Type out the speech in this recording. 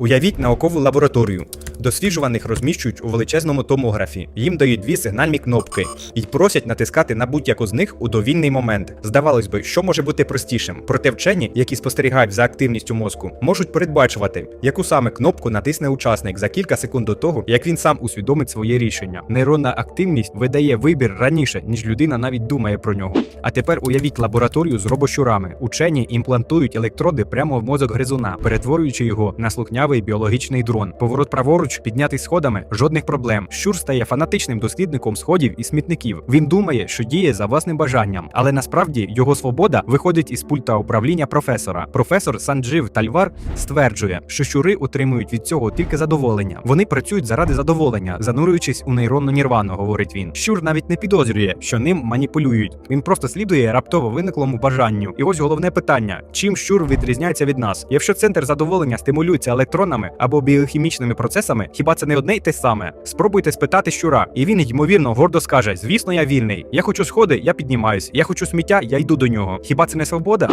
Уявіть наукову лабораторію. Досліджуваних розміщують у величезному томографі. Їм дають дві сигнальні кнопки і просять натискати на будь-яку з них у довільний момент. Здавалось би, що може бути простішим. Проте вчені, які спостерігають за активністю мозку, можуть передбачувати, яку саме кнопку натисне учасник за кілька секунд до того, як він сам усвідомить своє рішення. Нейронна активність видає вибір раніше, ніж людина навіть думає про нього. А тепер уявіть лабораторію з робощурами. Учені імплантують електроди прямо в мозок гризуна, перетворюючи його на слухнявий біологічний дрон. Поворот праворуч, піднятий сходами, жодних проблем. Щур стає фанатичним дослідником сходів і смітників. Він думає, що діє за власним бажанням, але насправді його свобода виходить із пульта управління професора. Професор Санджив Тальвар стверджує, що щури отримують від цього тільки задоволення. Вони працюють заради задоволення, занурюючись у нейронну нірвану, говорить він. Щур навіть не підозрює, що ним маніпулюють. Він просто слідує раптово виниклому бажанню. І ось головне питання: чим щур відрізняється від нас? Якщо центр задоволення стимулюється електронами або біохімічними процесами, хіба це не одне й те саме? Спробуйте спитати щура, і він ймовірно гордо скаже: Звісно, я вільний. Я хочу сходи, я піднімаюсь. Я хочу сміття, я йду до нього. Хіба це не свобода?